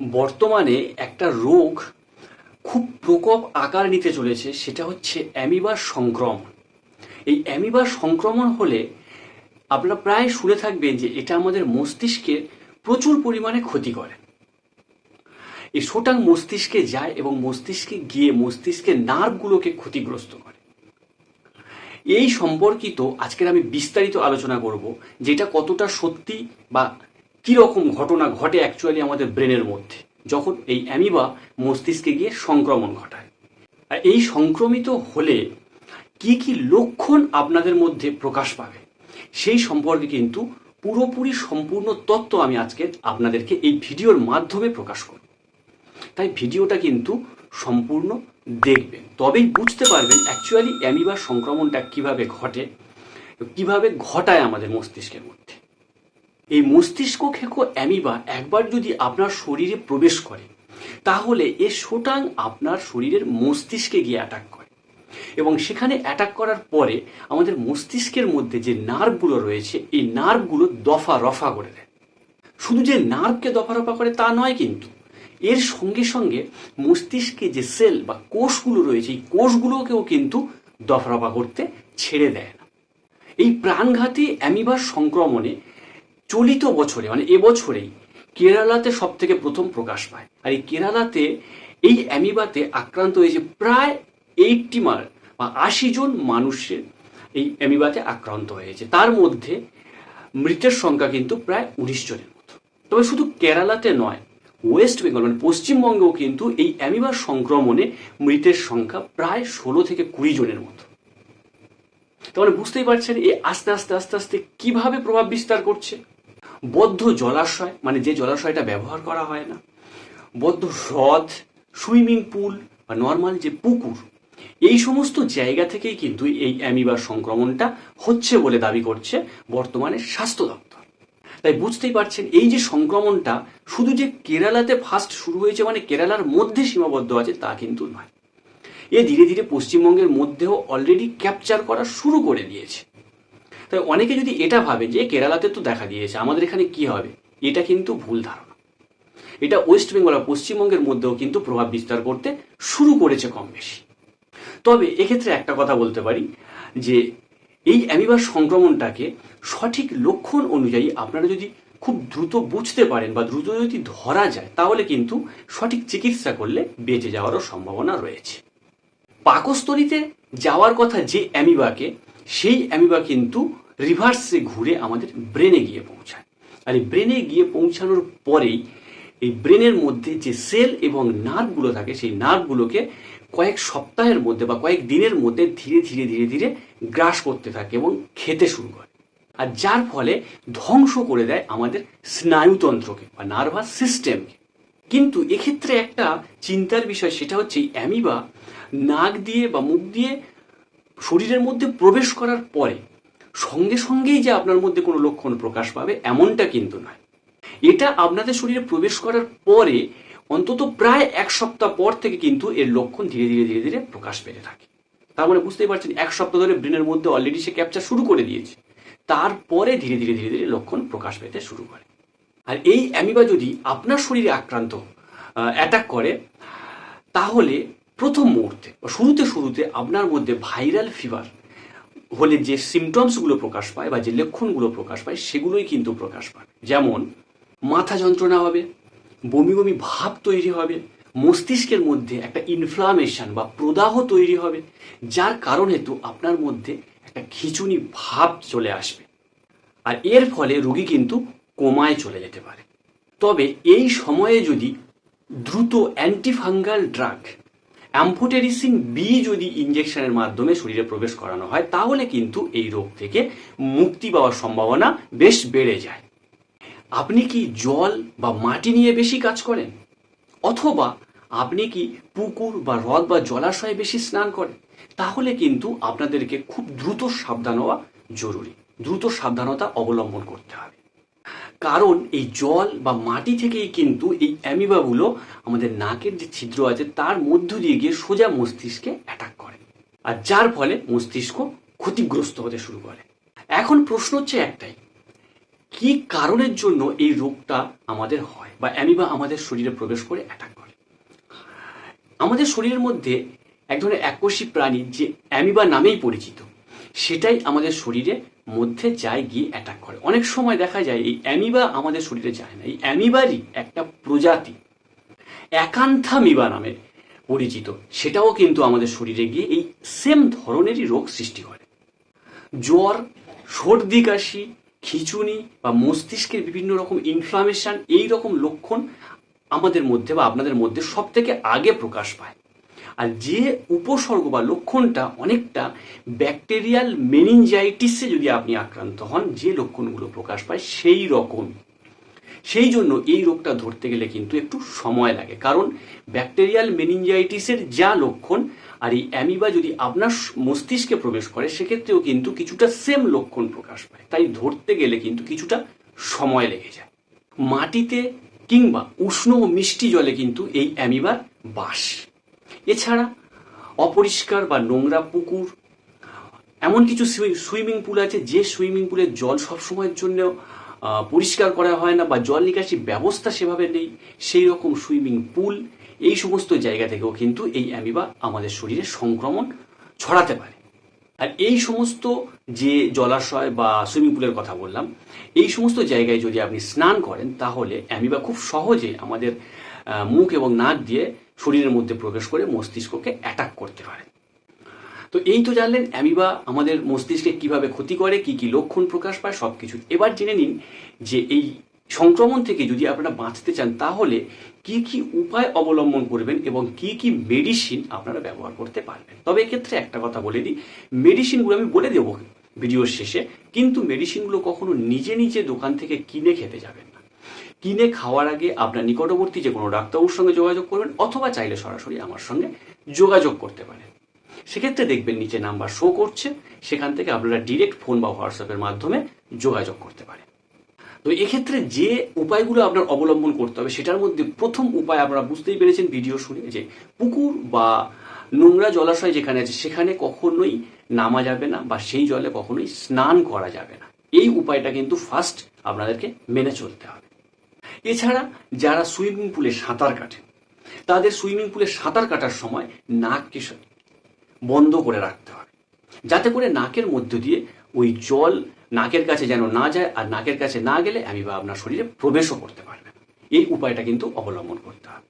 বর্তমানে একটা রোগ খুব প্রকোপ আকার নিতে চলেছে, সেটা হচ্ছে অ্যামিবার সংক্রমণ। এই অ্যামিবার সংক্রমণ হলে আপনারা প্রায় শুনে থাকবেন যে এটা আমাদের মস্তিষ্কের প্রচুর পরিমাণে ক্ষতি করে। এই সোটাং মস্তিষ্কে যায় এবং মস্তিষ্কে গিয়ে মস্তিষ্কের নার্ভগুলোকে ক্ষতিগ্রস্ত করে। এই সম্পর্কিত আজকের আমি বিস্তারিত আলোচনা করব, যেটা কতটা সত্যি বা কীরকম ঘটনা ঘটে অ্যাকচুয়ালি আমাদের ব্রেনের মধ্যে? যখন এই অ্যামিবা মস্তিষ্কে গিয়ে সংক্রমণ ঘটায়। আর এই সংক্রমিত হলে কি কি লক্ষণ আপনাদের মধ্যে প্রকাশ পাবে? সেই সম্পর্কে কিন্তু পুরোপুরি সম্পূর্ণ তত্ত্ব আমি আজকে আপনাদেরকে এই ভিডিওর মাধ্যমে প্রকাশ করব। তাই ভিডিওটা কিন্তু সম্পূর্ণ দেখবেন। তবেই বুঝতে পারবেন অ্যাকচুয়ালি অ্যামিবার সংক্রমণটা কীভাবে ঘটে, কীভাবে ঘটায় আমাদের মস্তিষ্কের মধ্যে। এই মস্তিষ্ক খেকো অ্যামিবা একবার যদি আপনার শরীরে প্রবেশ করে, তাহলে এ সোটাং আপনার শরীরের মস্তিষ্কে গিয়ে অ্যাটাক করে। এবং সেখানে অ্যাটাক করার পরে আমাদের মস্তিষ্কের মধ্যে যে নার্ভগুলো রয়েছে, এই নার্ভগুলো দফা রফা করে দেয়। শুধু যে নার্ভকে দফা রফা করে তা নয় কিন্তু, এর সঙ্গে সঙ্গে মস্তিষ্কে যে সেল বা কোষগুলো রয়েছে, এই কোষগুলোকেও কিন্তু দফা রফা করতে ছেড়ে দেয় না। এই প্রাণঘাতী অ্যামিবার সংক্রমণে চলিত বছরে মানে এবছরেই কেরালাতে সব থেকে প্রথম প্রকাশ পায়। আর এই কেরালাতে, এই অ্যামিবাতে আক্রান্ত হয়েছে প্রায় এইটটি মার বা আশি জন মানুষের এই অ্যামিবাতে আক্রান্ত হয়েছে। তার মধ্যে মৃতের সংখ্যা কিন্তু প্রায় উনিশ জনের মতো। তবে শুধু কেরালাতে নয়, ওয়েস্ট বেঙ্গল মানে পশ্চিমবঙ্গেও কিন্তু এই অ্যামিবার সংক্রমণে মৃতের সংখ্যা প্রায় ষোলো থেকে কুড়ি জনের মতো। তার মানে বুঝতেই পারছেন এই আস্তে আস্তে আস্তে আস্তে কীভাবে প্রভাব বিস্তার করছে? বদ্ধ জলাশয় মানে যে জলাশয়টা ব্যবহার করা হয় না, বদ্ধ হ্রদ, সুইমিং পুল বা নর্মাল যে পুকুর, এই সমস্ত জায়গা থেকেই কিন্তু এই অ্যামিবার সংক্রমণটা হচ্ছে বলে দাবি করছে বর্তমানে স্বাস্থ্য দপ্তর। তাই বুঝতেই পারছেন, এই যে সংক্রমণটা শুধু যে কেরালাতে ফার্স্ট শুরু হয়েছে মানে কেরালার মধ্যে সীমাবদ্ধ আছে তা কিন্তু নয়। এ ধীরে ধীরে পশ্চিমবঙ্গের মধ্যেও অলরেডি ক্যাপচার করা শুরু করে দিয়েছে। তাই অনেকে যদি এটা ভাবে যে কেরালাতে তো দেখা দিয়েছে আমাদের এখানে কি হবে? এটা কিন্তু ভুল ধারণা। এটা ওয়েস্ট বেঙ্গল আর পশ্চিমবঙ্গের মধ্যেও কিন্তু প্রভাব বিস্তার করতে শুরু করেছে কম বেশি। তবে এক্ষেত্রে একটা কথা বলতে পারি যে এই অ্যামিবার সংক্রমণটাকে সঠিক লক্ষণ অনুযায়ী আপনারা যদি খুব দ্রুত বুঝতে পারেন বা দ্রুত যদি ধরা যায়, তাহলে কিন্তু সঠিক চিকিৎসা করলে বেঁচে যাওয়ারও সম্ভাবনা রয়েছে। পাকস্থলিতে যাওয়ার কথা যে অ্যামিবাকে সেই অ্যামিবা কিন্তু রিভার্সে ঘুরে আমাদের ব্রেনে গিয়ে পৌঁছায়। আর এই ব্রেনে গিয়ে পৌঁছানোর পরেই এই ব্রেনের মধ্যে যে সেল এবং নার্ভগুলো থাকে, সেই নার্ভগুলোকে কয়েক সপ্তাহের মধ্যে বা কয়েক দিনের মধ্যে ধীরে ধীরে ধীরে ধীরে গ্রাস করতে থাকে এবং খেতে শুরু করে। আর যার ফলে ধ্বংস করে দেয় আমাদের স্নায়ুতন্ত্রকে বা নার্ভাস সিস্টেমকে কিন্তু এক্ষেত্রে একটা চিন্তার বিষয়, সেটা হচ্ছে অ্যামিবা নাক দিয়ে বা মুখ দিয়ে শরীরের মধ্যে প্রবেশ করার পরে সঙ্গে সঙ্গেই যে আপনার মধ্যে কোনো লক্ষণ প্রকাশ পাবে, এমনটা কিন্তু নয়। এটা আপনাদের শরীরে প্রবেশ করার পরে অন্তত প্রায় এক সপ্তাহ পর থেকে কিন্তু এর লক্ষণ ধীরে ধীরে ধীরে ধীরে প্রকাশ পেতে থাকে। তার মানে বুঝতেই পারছেন, এক সপ্তাহ ধরে ব্রেনের মধ্যে অলরেডি সে ক্যাপচার শুরু করে দিয়েছে। তারপরে ধীরে ধীরে ধীরে ধীরে লক্ষণ প্রকাশ পেতে শুরু করে। আর এই অ্যামিবা যদি আপনার শরীরে আক্রান্ত অ্যাটাক করে, তাহলে প্রথম মুহূর্তে বা শুরুতে শুরুতে আপনার মধ্যে ভাইরাল ফিভার হলে যে সিমটমসগুলো প্রকাশ পায় বা যে লক্ষণগুলো প্রকাশ পায়, সেগুলোই কিন্তু প্রকাশ পায়। যেমন, মাথা যন্ত্রণা হবে, বমি বমি ভাব তৈরি হবে, মস্তিষ্কের মধ্যে একটা ইনফ্লামেশন বা প্রদাহ তৈরি হবে, যার কারণ হেতু আপনার মধ্যে একটা খিচুনি ভাব চলে আসবে। আর এর ফলে রোগী কিন্তু কোমায় চলে যেতে পারে। তবে এই সময়ে যদি দ্রুত অ্যান্টিফাঙ্গাল ড্রাগ অ্যাম্ফোটেরিসিন বি যদি ইঞ্জেকশনের মাধ্যমে শরীরে প্রবেশ করানো হয়, তাহলে কিন্তু এই রোগ থেকে মুক্তি পাওয়ার সম্ভাবনা বেশ বেড়ে যায়। আপনি কি জল বা মাটি নিয়ে বেশি কাজ করেন? অথবা আপনি কি পুকুর বা হ্রদ বা জলাশয়ে বেশি স্নান করেন? তাহলে কিন্তু আপনাদেরকে খুব দ্রুত সাবধান হওয়া জরুরি। দ্রুত সাবধানতা অবলম্বন করতে হবে। কারণ এই জল বা মাটি থেকেই কিন্তু এই অ্যামিবাগুলো আমাদের নাকের যে ছিদ্র আছে, তার মধ্য দিয়ে গিয়ে সোজা মস্তিষ্কে অ্যাটাক করে। আর যার ফলে মস্তিষ্ক ক্ষতিগ্রস্ত হতে শুরু করে। এখন প্রশ্ন হচ্ছে একটাই, কি কারণের জন্য এই রোগটা আমাদের হয় বা অ্যামিবা আমাদের শরীরে প্রবেশ করে অ্যাটাক করে? আমাদের শরীরের মধ্যে এক ধরনের এককোষী প্রাণী যে অ্যামিবা নামেই পরিচিত, সেটাই আমাদের শরীরে মধ্যে যায় গিয়ে অ্যাটাক করে। অনেক সময় দেখা যায় এই অ্যামিবা আমাদের শরীরে যায় না। এই অ্যামিবারই একটা প্রজাতি একান্থামিবা নামে পরিচিত। সেটাও কিন্তু আমাদের শরীরে গিয়ে এই সেম ধরনেরই রোগ সৃষ্টি করে। জ্বর, সর্দি, কাশি, খিচুনি বা মস্তিষ্কের বিভিন্ন রকম ইনফ্লামেশন এই রকম লক্ষণ আমাদের মধ্যে বা আপনাদের মধ্যে সব থেকে আগে প্রকাশ পায়। আর যে উপসর্গ বা লক্ষণটা অনেকটা ব্যাকটেরিয়াল মেনিনজাইটিসে যদি আপনি আক্রান্ত হন, যে লক্ষণগুলো প্রকাশ পায় সেই রকম। সেই জন্য এই রোগটা ধরতে গেলে কিন্তু একটু সময় লাগে। কারণ ব্যাকটেরিয়াল মেনিনজাইটিসের যা লক্ষণ আর এই অ্যামিবা যদি আপনার মস্তিষ্কে প্রবেশ করে, সেক্ষেত্রেও কিন্তু কিছুটা সেম লক্ষণ প্রকাশ পায়। তাই ধরতে গেলে কিন্তু কিছুটা সময় লেগে যায়। মাটিতে কিংবা উষ্ণ ও মিষ্টি জলে কিন্তু এই অ্যামিবার বাস। এছাড়া অপরিষ্কার বা নোংরা পুকুর, এমন কিছু সুইমিং পুল আছে যে সুইমিং পুলের জল সবসময়ের জন্য পরিষ্কার করা হয় না বা জল নিকাশি ব্যবস্থা সেভাবে নেই। সেই রকম সুইমিং পুল এই সমস্ত জায়গা থেকেও কিন্তু এই অ্যামিবা আমাদের শরীরে সংক্রমণ ছড়াতে পারে। আর এই সমস্ত যে জলাশয় বা সুইমিং পুলের কথা বললাম, এই সমস্ত জায়গায় যদি আপনি স্নান করেন, তাহলে অ্যামিবা খুব সহজে আমাদের মুখ এবং নাক দিয়ে শরীরের মধ্যে প্রবেশ করে মস্তিষ্ককে অ্যাটাক করতে পারে। তো এই তো জানলেন অ্যামিবা, আমাদের মস্তিষ্কে কীভাবে ক্ষতি করে, কি কি লক্ষণ প্রকাশ পায় সব কিছু এবার জেনে নিন যে এই সংক্রমণ থেকে যদি আপনারা বাঁচতে চান, তাহলে কি কি উপায় অবলম্বন করবেন এবং কি কি মেডিসিন আপনারা ব্যবহার করতে পারবেন। তবে এক্ষেত্রে একটা কথা বলে দিই মেডিসিনগুলো আমি বলে দেবো ভিডিওর শেষে, কিন্তু মেডিসিনগুলো কখনো নিজে নিজে দোকান থেকে কিনে খেতে যাবেন না। কিনে খাওয়ার আগে আপনার নিকটবর্তী যে কোনো ডাক্তারবাবুর সঙ্গে যোগাযোগ করবেন অথবা চাইলে সরাসরি আমার সঙ্গে যোগাযোগ করতে পারেন। সেক্ষেত্রে দেখবেন নিচে নাম্বার শো করছে, সেখান থেকে আপনারা ডিরেক্ট ফোন বা হোয়াটসঅ্যাপের মাধ্যমে যোগাযোগ করতে পারেন। তো এক্ষেত্রে যে উপায়গুলো আপনার অবলম্বন করতে হবে, সেটার মধ্যে প্রথম উপায় আপনারা বুঝতেই পেরেছেন ভিডিও শুনে, যে পুকুর বা নোংরা জলাশয় যেখানে আছে, সেখানে কখনোই নামা যাবে না বা সেই জলে কখনোই স্নান করা যাবে না। এই উপায়টা কিন্তু ফার্স্ট আপনাদেরকে মেনে চলতে হবে। এছাড়া যারা সুইমিং পুলে সাঁতার কাটে, তাদের সুইমিং পুলে সাঁতার কাটার সময় নাককে বন্ধ করে রাখতে হবে যাতে করে নাকের মধ্য দিয়ে ওই জল নাকের কাছে যেন না যায় আর নাকের কাছে না গেলে আমি বা আপনার শরীরে প্রবেশও করতে পারবে এই উপায়টা কিন্তু অবলম্বন করতে হবে।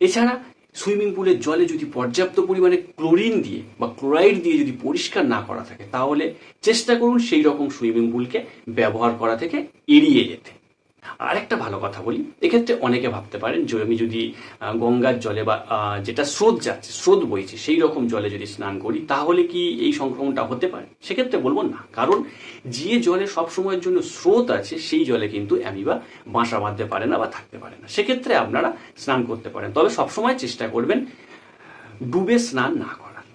এছাড়া সুইমিং পুলের জলে যদি পর্যাপ্ত পরিমাণে ক্লোরিন দিয়ে বা ক্লোরাইড দিয়ে যদি পরিষ্কার না করা থাকে, তাহলে চেষ্টা করুন সেই রকম সুইমিং পুলকে ব্যবহার করা থেকে এড়িয়ে যেতে। আরেকটা ভালো কথা বলি, এক্ষেত্রে অনেকে ভাবতে পারেন যে আমি যদি গঙ্গার জলে বা যেটা স্রোত যাচ্ছে, স্রোত বইছে সেই রকম জলে যদি স্নান করি, তাহলে কি এই সংক্রমণটা হতে পারে? সেক্ষেত্রে বলব না, কারণ যে জলে সব সময়ের জন্য স্রোত আছে, সেই জলে কিন্তু অ্যামিবা বাসা বাঁধতে পারে না বা থাকতে পারে না। সেক্ষেত্রে আপনারা স্নান করতে পারেন। তবে সবসময় চেষ্টা করবেন ডুবে স্নান না করার।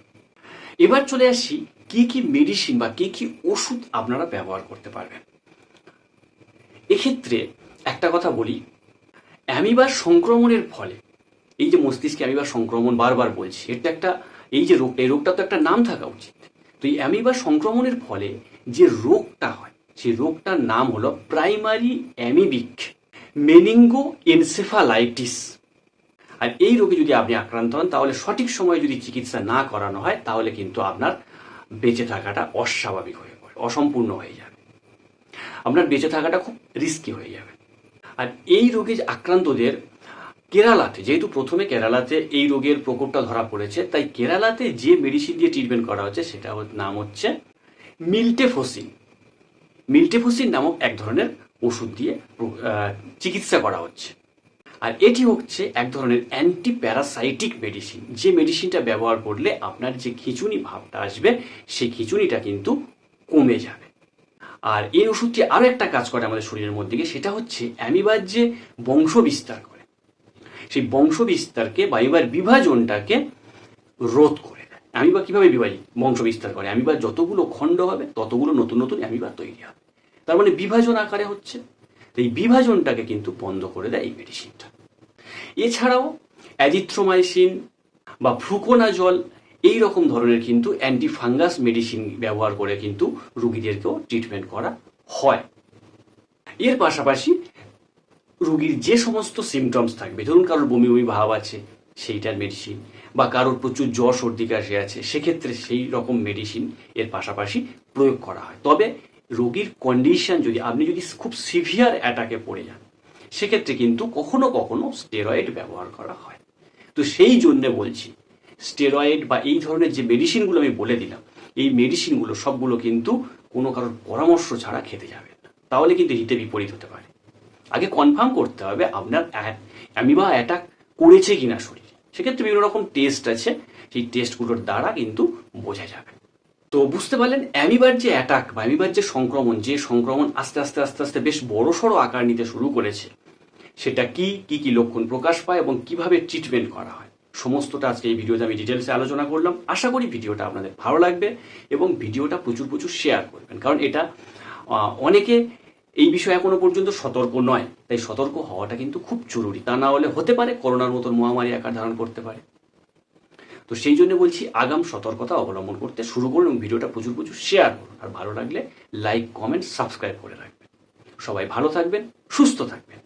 এবার চলে আসি, কি কি মেডিসিন বা কি কি ওষুধ আপনারা ব্যবহার করতে পারবেন। এক্ষেত্রে একটা কথা বলি, অ্যামিবার সংক্রমণের ফলে, এই যে মস্তিষ্কে অ্যামিবার সংক্রমণ বারবার বলছি এটা একটা, এই যে রোগটা এই রোগটা তো একটা নাম থাকা উচিত। তো এই অ্যামিবার সংক্রমণের ফলে যে রোগটা হয় সেই রোগটার নাম হলো প্রাইমারি অ্যামিবিক মেনিঙ্গো এনসেফালাইটিস আর এই রোগে যদি আপনি আক্রান্ত হন, তাহলে সঠিক সময়ে যদি চিকিৎসা না করানো হয়, তাহলে কিন্তু আপনার বেঁচে থাকাটা অস্বাভাবিক হয়ে পড়ে, অসম্পূর্ণ হয়ে যাবে আপনার বেঁচে থাকাটা খুব রিস্কি হয়ে যাবে। আর এই রোগে আক্রান্তদের, কেরালাতে, যেহেতু প্রথমে কেরালাতে এই রোগের প্রকোপটা ধরা পড়েছে, তাই কেরালাতে যে মেডিসিন দিয়ে ট্রিটমেন্ট করা হচ্ছে, সেটা নাম হচ্ছে মিল্টেফোসিন মিল্টেফোসিন নামক এক ধরনের ওষুধ দিয়ে চিকিৎসা করা হচ্ছে। আর এটি হচ্ছে এক ধরনের অ্যান্টি প্যারাসাইটিক মেডিসিন যে মেডিসিনটা ব্যবহার করলে আপনার যে খিচুনি ভাবটা আসবে, সেই খিচুনিটা কিন্তু কমে যাবে। আর এই ওষুধটি আরও একটা কাজ করে আমাদের শরীরের মধ্যে সেটা হচ্ছে অ্যামিবার যে বংশ বিস্তার করে। সেই বংশ বিস্তারকে বা এবার বিভাজনটাকে রোধ করে দেয়। অ্যামিবা কীভাবে বিভাজিত বংশ বিস্তার করে? অ্যামিবার যতগুলো খণ্ড হবে, ততগুলো নতুন নতুন অ্যামিবা তৈরি হবে। তার মানে বিভাজন আকারে হচ্ছে। এই বিভাজনটাকে কিন্তু বন্ধ করে দেয় এই মেডিসিনটা। এছাড়াও অ্যাজিথ্রোমাইসিন বা ফ্লুকোনাজল এই রকম ধরনের কিন্তু অ্যান্টি ফাঙ্গাস মেডিসিন ব্যবহার করে কিন্তু রুগীদেরকেও ট্রিটমেন্ট করা হয়। এর পাশাপাশি রুগীর যে সমস্ত সিমটমস থাকবে, ধরুন কারোর বমি বমি ভাব আছে, সেইটার মেডিসিন বা কারোর প্রচুর জ্বর, সর্দি, কাশি আছে, সেক্ষেত্রে সেই রকম মেডিসিন এর পাশাপাশি প্রয়োগ করা হয়। তবে রোগীর কন্ডিশন যদি, আপনি যদি খুব সিভিয়ার অ্যাটাকে পড়ে যান, সেক্ষেত্রে কিন্তু কখনো কখনো স্টেরয়েড ব্যবহার করা হয়। তো সেই জন্যে বলছি স্টেরয়েড বা এই ধরনের যে মেডিসিনগুলো আমি বলে দিলাম, এই মেডিসিনগুলো সবগুলো কিন্তু কোনো কারোর পরামর্শ ছাড়া খেতে যাবেন না। তাহলে কিন্তু হিতে বিপরীত হতে পারে। আগে কনফার্ম করতে হবে আপনার অ্যামিবা অ্যাটাক করেছে কিনা শরীরে। সেক্ষেত্রে বিভিন্ন রকম টেস্ট আছে, সেই টেস্টগুলোর দ্বারা কিন্তু বোঝা যাবে। তো বুঝতে পারলেন, অ্যামিবার যে অ্যাটাক বা অ্যামিবার যে সংক্রমণ যে সংক্রমণ আস্তে আস্তে আস্তে আস্তে বেশ বড় সড়ো আকার নিতে শুরু করেছে, সেটা কি কি কি লক্ষণ প্রকাশ পায় এবং কীভাবে ট্রিটমেন্ট করা হয়? সমস্তটা আজকে এই ভিডিওতে আমি ডিটেলসে আলোচনা করলাম। আশা করি ভিডিওটা আপনাদের ভালো লাগবে এবং ভিডিওটা প্রচুর প্রচুর শেয়ার করবেন। কারণ এটা অনেকে এই বিষয়ে এখনও পর্যন্ত সতর্ক নয়। তাই সতর্ক হওয়াটা কিন্তু খুব জরুরি। তা না হলে হতে পারে করোনার মতন মহামারী আকার ধারণ করতে পারে। তো সেই জন্য বলছি, আগাম সতর্কতা অবলম্বন করতে শুরু করুন এবং ভিডিওটা প্রচুর প্রচুর শেয়ার করুন। আর ভালো লাগলে লাইক কমেন্ট সাবস্ক্রাইব করে রাখবেন। সবাই ভালো থাকবেন, সুস্থ থাকবেন।